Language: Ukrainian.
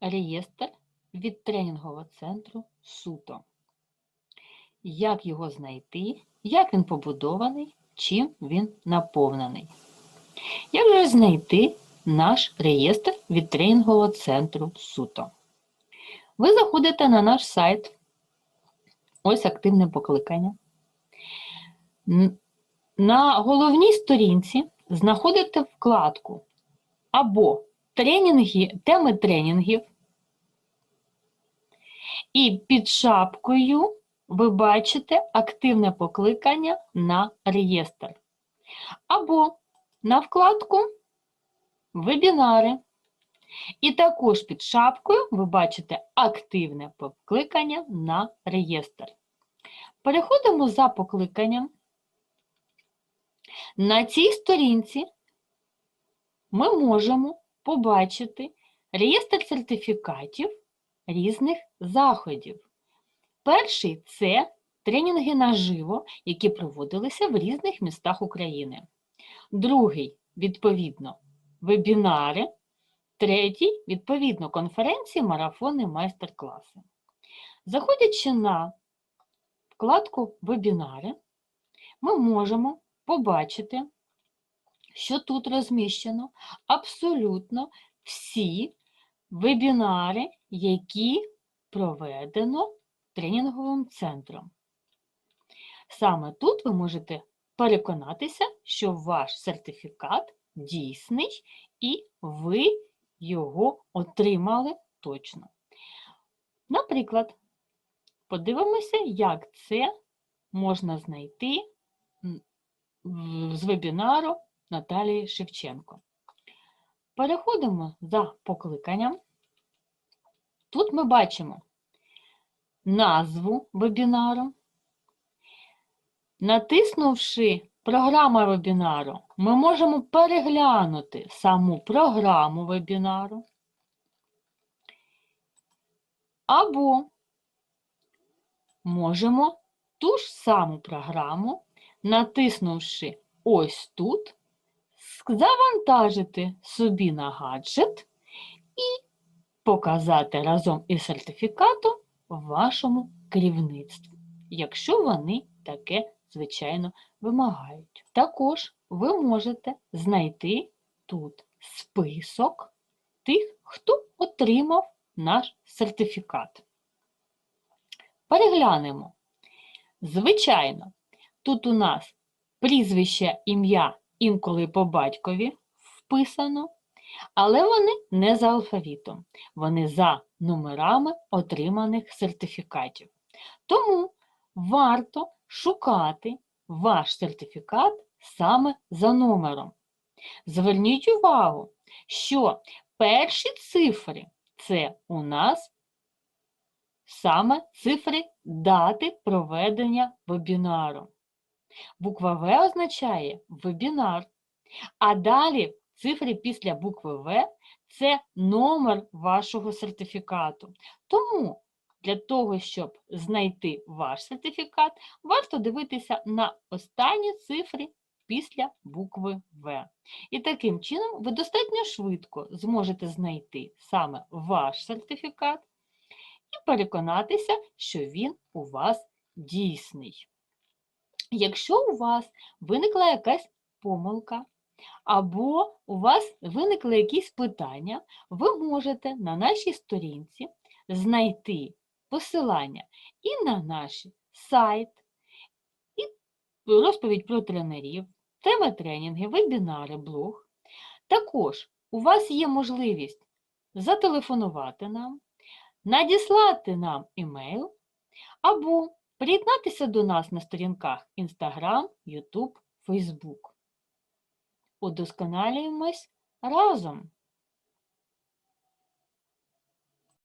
реєстр від тренінгового центру Суто. Як його знайти, як він побудований, чим він наповнений. Як же знайти наш реєстр від тренінгового центру Суто? Ви заходите на наш сайт. Ось активне покликання. На головній сторінці знаходите вкладку або тренінги, теми тренінгів. І під шапкою ви бачите активне покликання на реєстр. Або на вкладку Вебінари. І також під шапкою ви бачите активне покликання на реєстр. Переходимо за покликанням. На цій сторінці ми можемо побачити реєстр сертифікатів різних заходів. Перший це тренінги наживо, які проводилися в різних містах України. Другий, відповідно, вебінари. Третій, відповідно, конференції, марафони, майстер-класи. Заходячи на вкладку Вебінари, ми можемо побачити, що тут розміщено абсолютно всі вебінари, які проведено тренінговим центром. Саме тут ви можете переконатися, що ваш сертифікат дійсний і ви його отримали точно. Наприклад, подивимося, як це можна знайти з вебінару Наталії Шевченко. Переходимо за покликанням. Тут ми бачимо назву вебінару. Натиснувши програма вебінару, ми можемо переглянути саму програму вебінару. Або можемо ту ж саму програму, натиснувши ось тут, завантажити собі на гаджет і показати разом із сертифікатом вашому керівництву, якщо вони таке, звичайно, вимагають. Також ви можете знайти тут список тих, хто отримав наш сертифікат. Переглянемо. Звичайно, тут у нас прізвище, ім'я інколи по батькові вписано, але вони не за алфавітом, вони за номерами отриманих сертифікатів. Тому варто шукати ваш сертифікат саме за номером. Зверніть увагу, що перші цифри це у нас саме цифри дати проведення вебінару. Буква В означає вебінар, а далі цифри після букви В це номер вашого сертифікату. Тому для того, щоб знайти ваш сертифікат, варто дивитися на останні цифри після букви В. І таким чином ви достатньо швидко зможете знайти саме ваш сертифікат і переконатися, що він у вас дійсний. Якщо у вас виникла якась помилка, або у вас виникли якісь питання, ви можете на нашій сторінці знайти посилання і на наш сайт, і розповідь про тренерів, теми тренінги, вебінари, блог. Також у вас є можливість зателефонувати нам, надіслати нам імейл або приєднатися до нас на сторінках Instagram, YouTube, Facebook. Удосконалюємось разом!